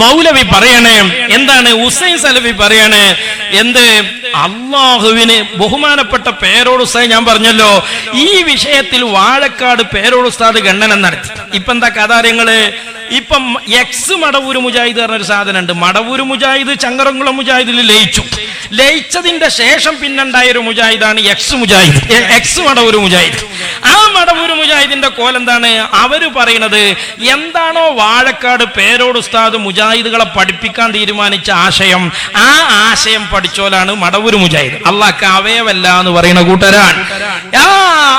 മൗലവി പറയണേ എന്താണ് ഉസൈൻ സലഫി പറയണേ എന്ത്? അള്ളാഹുവിന് ബഹുമാനപ്പെട്ട പേരോട് ഉസ്താദ് ഞാൻ പറഞ്ഞല്ലോ ഈ വിഷയത്തിൽ വാഴക്കാട് പേരോട് ഉസ്താദ് ഗണ്ണനം നടത്തി. ഇപ്പൊ എന്താ കഥാരങ്ങൾ ഇപ്പം എക്സ് മടവൂര് മുജാഹിദ് പറഞ്ഞൊരു സാധനം ഉണ്ട് മടവൂര് മുജാഹിദ് ചങ്കറംകുളം മുജാഹിദിൽ ലയിച്ചു. ലയിച്ചതിന്റെ ശേഷം പിന്നുണ്ടായ ഒരു മുജാഹിദാണ് എക്സ് മുജാഹിദ്. എക്സ് മടവൂര് മുജാഹിദ്. ആ മടവൂര് മുജാഹിദിന്റെ കോലെന്താണ്? അവർ പറയുന്നത് എന്താണോ വാഴക്കാട് പേരോട് ഉസ്താദ് മുജാഹിദുകളെ പഠിപ്പിക്കാൻ തീരുമാനിച്ച ആശയം ആ ആശയം പഠിച്ചോലാണ് മടവൂര് മുജാഹിദ്. അള്ളാഹ് അവയവല്ല എന്ന് പറയുന്ന കൂട്ടരാൻ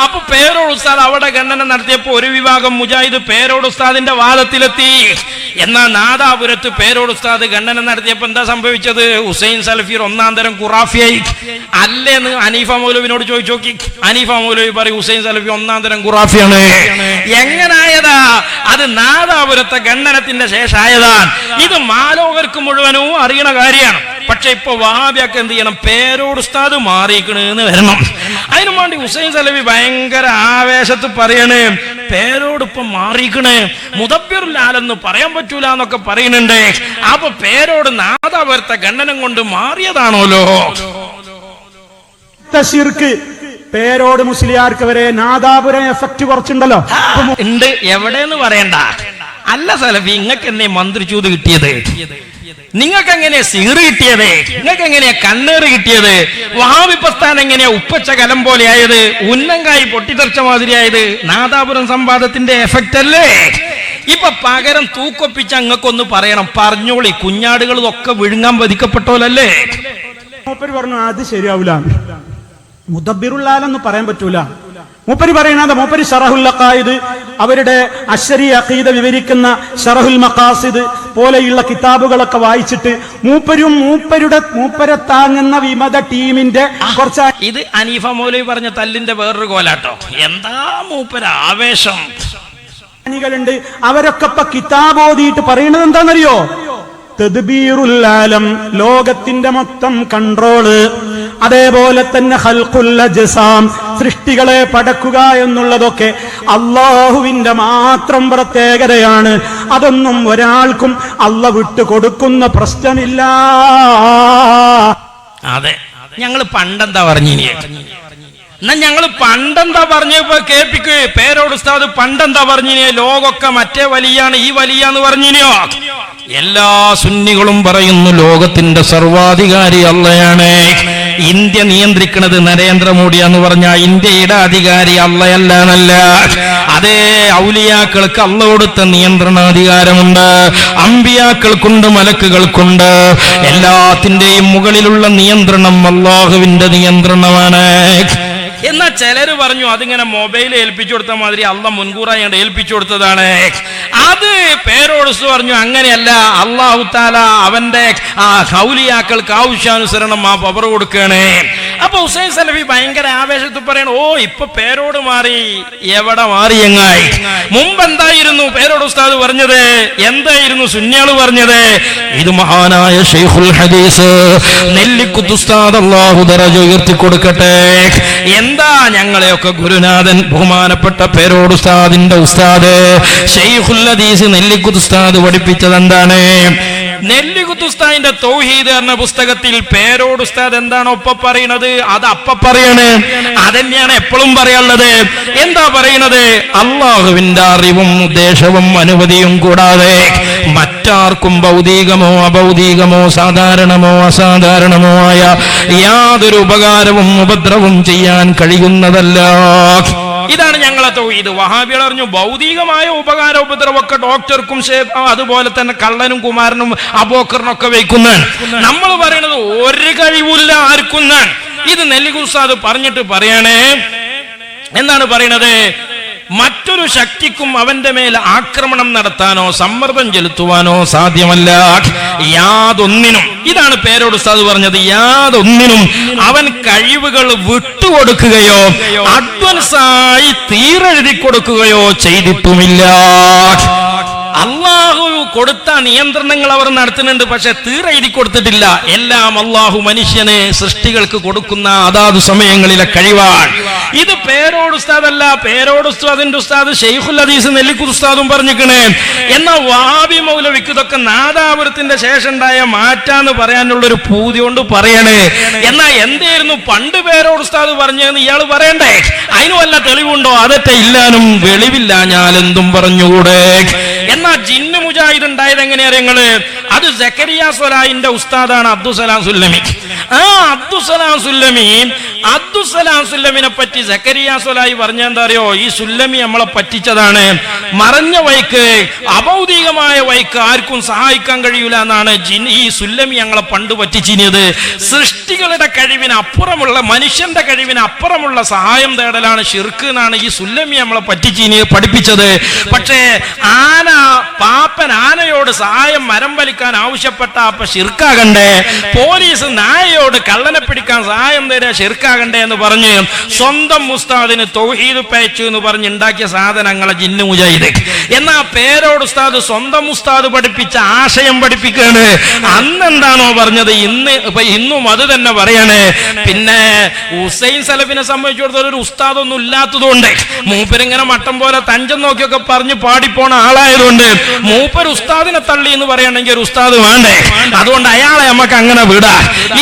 അപ്പൊ പേരോട് ഉസ്താദ് അവിടെ ഖണ്ഡനം നടത്തിയപ്പോ ഒരു വിഭാഗം മുജാഹിദ് പേരോട് ഉസ്താദിന്റെ വാദത്തിലെത്തി. എന്നാൽ നാദാപുരത്ത് പേരോട് ഉസ്താദ് ഖണ്ഡനം നടത്തിയപ്പോ എന്താ സംഭവിച്ചത്? ഹുസൈൻ സലഫീർ ഒന്നാം തരം ഖുറാഫിയായി. അല്ലേന്ന് അനീഫ മൗലവിനോട് ചോദിച്ചു നോക്കി. അനീഫ മൗലവി പറയും ഹുസൈൻ സലഫി ഒന്നാം തരം ഖുറാഫിയാണ്. എങ്ങനായതാ? അത് നാദാപുരത്തെ ഖണ്ഡനത്തിന്റെ ശേഷമായതാണ് ഇത് മാലോകർക്ക് മുഴുവനും അറിയണ കാര്യമാണ്. പക്ഷെ ഇപ്പൊ വഹാബിയൊക്കെ എന്ത് ചെയ്യണം? പേരോട് ഉസ്താദ് മാറിയിക്കണെന്ന് വരണം. അതിനു വേണ്ടി ഹുസൈൻ സലവി ഭയങ്കര ആവേശത്ത് പറയണ്. പേരോട് ഇപ്പൊ മാറിയിക്കണ് മുദബിറുലാലെന്ന് പറയാൻ പറ്റൂല എന്നൊക്കെ പറയുന്നുണ്ട്. അപ്പൊ പേരോട് നാദാപുരത്തെ ഖണ്ഡനം കൊണ്ട് മാറിയതാണോലോ? പേരോട് മുസ്ലിയാർക്ക് വരെ നാദാപുരം എഫക്ട് കുറച്ചുണ്ടല്ലോ. ഉണ്ട്. എവിടെ ഉണ്ട് എവിടെന്ന് പറയണ്ട. അല്ല സലഫി നിങ്ങൾക്ക് എന്നെ മന്ത്രിച്ചൂത് കിട്ടിയത്? നിങ്ങൾക്ക് എങ്ങനെയാ സീറ് കിട്ടിയത്? നിങ്ങൾക്ക് എങ്ങനെയാ കണ്ണേറ് കിട്ടിയത്? വഹാബി പ്രസ്ഥാനം എങ്ങനെയാ ഉപ്പച്ച കലം പോലെയായത്? ഉന്നങ്കായി പൊട്ടിത്തെറിച്ച മാതിരിയായത്? നാദാപുരം സംവാദത്തിന്റെ എഫക്റ്റ് അല്ലേ? ഇപ്പൊ പകരം തൂക്കൊപ്പിച്ച് അങ്ങക്കൊന്ന് പറയണം. പറഞ്ഞോളി കുഞ്ഞാടുകൾ ഒക്കെ വിഴുങ്ങാൻ വധിക്കപ്പെട്ടോലല്ലേ പറഞ്ഞു അത് ശരിയാവൂല. മുദബിറുല്ലാലെന്ന് പറയാൻ പറ്റൂല. മൂപ്പര് പറയുന്നത് മൂപ്പര് ഷറഹുൽ അക്കായിദ് അവരുടെ അശ്വരി അഖീദ വിവരിക്കുന്ന ഷറഹുൽ മക്കാസിദ് പോലെയുള്ള കിതാബുകളൊക്കെ വായിച്ചിട്ട് മൂപ്പരും മൂപ്പരുടെ മൂപ്പരെ താങ്ങുന്ന വിമത ടീമിന്റെ കുറച്ച് ഇത് അനീഫ മൗലവി പറഞ്ഞ തല്ലിന്റെ വേറൊരു കോലാട്ടോ. എന്താ മൂപ്പര ആവേശം? അവരൊക്കെ ഇപ്പൊ കിതാബ് ഓതിയിട്ട് പറയുന്നത് എന്താണെന്നറിയോ? ആലം ലോകത്തിന്റെ മൊത്തം കൺട്രോൾ അതേപോലെ തന്നെ ഹൽക്കുല്ല ജസാം സൃഷ്ടികളെ പടക്കുക എന്നുള്ളതൊക്കെ അള്ളാഹുവിന്റെ മാത്രം പ്രത്യേകതയാണ്. അതൊന്നും ഒരാൾക്കും അള്ള വിട്ടു കൊടുക്കുന്ന പ്രശ്നമില്ല. അതെ. ഞങ്ങൾ പണ്ടെന്താ പറഞ്ഞിനി? എന്നാ ഞങ്ങൾ പണ്ടെന്താ പറഞ്ഞപ്പോ കേൾപ്പിക്കേ പേരോട് ഉസ്താദ് പണ്ടെന്താ പറഞ്ഞിനി? ലോകമൊക്കെ മറ്റേ വലിയാണ് ഈ വലിയ എന്ന് പറഞ്ഞിനിയോ? എല്ലാ സുന്നികളും പറയുന്നു ലോകത്തിന്റെ സർവാധികാരി അള്ളയാണ്. ഇന്ത്യ നിയന്ത്രിക്കുന്നത് നരേന്ദ്രമോദി എന്ന് പറഞ്ഞ ഇന്ത്യയുടെ അധികാരി അള്ളയല്ലാന്നല്ല. അതേ ഔലിയാക്കൾക്ക് അള്ള കൊടുത്ത നിയന്ത്രണാധികാരമുണ്ട്. അമ്പിയാക്കൾക്കുണ്ട് മലക്കുകൾക്കുണ്ട്. എല്ലാത്തിന്റെയും മുകളിലുള്ള നിയന്ത്രണം അള്ളാഹുവിന്റെ നിയന്ത്രണമാണ്. എന്നാ ചിലർ പറഞ്ഞു അതിങ്ങനെ മൊബൈൽ ഏൽപ്പിച്ചു കൊടുത്ത മാതിരി അള്ള മുൻകൂറായി ഏൽപ്പിച്ചു കൊടുത്തതാണ്. അത് പേരോടസ് പറഞ്ഞു അങ്ങനെയല്ല അള്ളാഹു താല അവന്റെ ആ ഹൗലിയാക്കൾക്ക് ആവശ്യാനുസരണം ആ പവർ കൊടുക്കുകയാണ് അപ്പൊ ഹുസൈൻ സലഫി ഭയങ്കര ആവേശത്തിൽ പറയണ ഓ ഇപ്പൊ പേരോട് മാറി എവിടെ മാറി എങ്ങായി? മുമ്പ് എന്തായിരുന്നു പേരോട് ഉസ്താദ് പറഞ്ഞത്? എന്തായിരുന്നു സുന്യാൾ പറഞ്ഞത്? ഇത് മഹാനായ ഷെയ്ഖുൽ ഹദീസ്. നെല്ലിക്കുത്ത് ഉസ്താദ് അള്ളാഹു ദറജ ഉയർത്തി കൊടുക്കട്ടെ എന്താ ഞങ്ങളെയൊക്കെ ഗുരുനാഥൻ ബഹുമാനപ്പെട്ട പേരോട് ഉസ്താദിന്റെ ഉസ്താദ്? ഷെയ്ഖുൽ ഹദീസ് നെല്ലിക്കുത്ത് ഉസ്താദ് പഠിപ്പിച്ചത് എന്താണ് നെല്ലിക്കുത്ത് ഉസ്താദിന്റെ തൗഹീദ് എന്ന പുസ്തകത്തിൽ പേരോട് ഉസ്താദ് എന്താണ് ഒപ്പ പറയുന്നത് അത് അപ്പ പറയാണ്. അതന്നെയാണ് എപ്പോഴും പറയാനുള്ളത്. എന്താ പറയുന്നത് അള്ളാഹുവിന്റെ അറിവും ഉദ്ദേശവും അനുമതിയും കൂടാതെ മറ്റാർക്കും ഭൗതികമോ അഭൗതികമോ സാധാരണമോ അസാധാരണമോ ആയ യാതൊരു ഉപകാരവും ഉപദ്രവവും ചെയ്യാൻ കഴിയുന്നതല്ല. ഇതാണ് ഞങ്ങളെ തൗഹീദ് വഹാബികൾ പറഞ്ഞു ഭൗതികമായ ഉപകാര ഉപദ്രവമൊക്കെ ഡോക്ടർക്കും അതുപോലെ തന്നെ കള്ളനും കുമാരനും അബോക്കറിനൊക്കെ വയ്ക്കുന്നതാണ്. നമ്മൾ പറയുന്നത് ഒരു കഴിവില്ല ആർക്കുന്ന ഇത് നെല്ലികുസാദ് പറഞ്ഞിട്ട് പറയണേ. എന്താണ് പറയണത്? മറ്റൊരു ശക്തിക്കും അവന്റെ മേൽ ആക്രമണം നടത്താനോ സമ്മർദ്ദം ചെലുത്തുവാനോ സാധ്യമല്ല. യാതൊന്നിനും ഇതാണ് പേരോട് ഉസ്താദ് പറഞ്ഞത് യാതൊന്നിനും അവൻ കഴിവുകൾ വിട്ടുകൊടുക്കുകയോ അഡ്വാൻസായി തീരെഴുതി കൊടുക്കുകയോ ചെയ്തിട്ടുമില്ല. അള്ളാഹു കൊടുത്ത നിയന്ത്രണങ്ങൾ അവർ നടത്തുന്നുണ്ട് പക്ഷെ തീരെ എഴുതി കൊടുത്തിട്ടില്ല. എല്ലാം അള്ളാഹു മനുഷ്യനെ സൃഷ്ടികൾക്ക് കൊടുക്കുന്ന അതാത് സമയങ്ങളിലെ കഴിവാണ്. ഇത് പേരോട് ഉസ്താദല്ല പേരോട് ഉസ്താദിന്റെ ഉസ്താദ് ഷെയ്ഖുൽ ഹദീസ് നെല്ലിക്കുത് ഉസ്താദും പറഞ്ഞിക്കണേ. എന്നാ വാബി മൗലവിക്ക് ഇതൊക്കെ നാദാപുരത്തിന്റെ ശേഷം ഉണ്ടായ മാറ്റാന്ന് പറയാനുള്ള ഒരു പൂതി കൊണ്ട് പറയണേ. എന്നാ എന്തായിരുന്നു പണ്ട് പേരോട് ഉസ്താദ് പറഞ്ഞതെന്ന് ഇയാൾ പറയണ്ടേ? അതിന് വല്ല തെളിവുണ്ടോ? അതൊക്കെ ഇല്ലാനും വെളിവില്ല ഞാൻ എന്തും പറഞ്ഞുകൂടെ? എന്നാ ജിന്നു മുജാഹിദ് ഉണ്ടായത് എങ്ങനെയാ നിങ്ങൾ? അത് ജക്കരിയ സ്വലാഹിന്റെ ഉസ്താദാണ് അബ്ദുസലാം സുല്ലമി. ആ അബ്ദുസലാം സുല്ലമി അബ്ദുസലാം സുല്ലമിനെ പറ്റി ജക്കരിയ സ്വലാഹി പറഞ്ഞ എന്താ അറിയോ? ഈ സുല്ലമി നമ്മളെ പറ്റിച്ചതാണ്. മറഞ്ഞ വൈക്ക് അഭൗതികമായ വൈക്ക് ആർക്കും സഹായിക്കാൻ കഴിയൂല എന്നാണ് ഈ സുല്ലമി ഞങ്ങളെ പണ്ട് പറ്റിച്ചിനിയത്. സൃഷ്ടികളുടെ കഴിവിന് അപ്പുറമുള്ള മനുഷ്യന്റെ കഴിവിന് അപ്പുറമുള്ള സഹായം തേടലാണ് ഷിർക്ക് എന്നാണ് ഈ സുല്ലമി നമ്മളെ പറ്റിച്ചിനി പഠിപ്പിച്ചത്. പക്ഷേ ആന പാപ്പൻ ആനയോട് സഹായം മരം വലിക്കാൻ ആവശ്യപ്പെട്ട അപ്പൊ ഷിർക്കാകണ്ടേ പോലീസ് നായയോട് കള്ളനെ പിടിക്കാൻ സഹായം തരാ ഷിർക്കാകണ്ടേ എന്ന് പറഞ്ഞ് സ്വന്തം മുസ്താദിന് തൗഹീദ് പേച്ചു എന്ന് പറഞ്ഞ് ഉണ്ടാക്കിയ സാധനങ്ങളെ ജിന്നു മുജാഹിദ്. എന്നാ പേരോട് ഉസ്താദ് സ്വന്തം ഉസ്താദ് പഠിപ്പിച്ച ആശയം പഠിപ്പിക്കുകയാണ്. അന്ന് എന്താണോ പറഞ്ഞത്? ഇന്ന് ഇപ്പൊ ഇന്നും അത് തന്നെ പറയാണ്. പിന്നെ ഹുസൈൻ സലഫിനെ സംബന്ധിച്ചിടത്തോളം ഒരു ഉസ്താദൊന്നും ഇല്ലാത്തതുകൊണ്ട് മൂപ്പരിങ്ങനെ മട്ടം പോലെ തഞ്ചം നോക്കിയൊക്കെ പറഞ്ഞ് പാടിപ്പോണ ആളായതുകൊണ്ട് മൂപ്പർ ഉസ്താദിനെ തള്ളി എന്ന് പറയണമെങ്കിൽ ഒരു ഉസ്താദ് വേണ്ടേ? അതുകൊണ്ട് അയാളെ നമുക്ക് അങ്ങനെ വിടാ.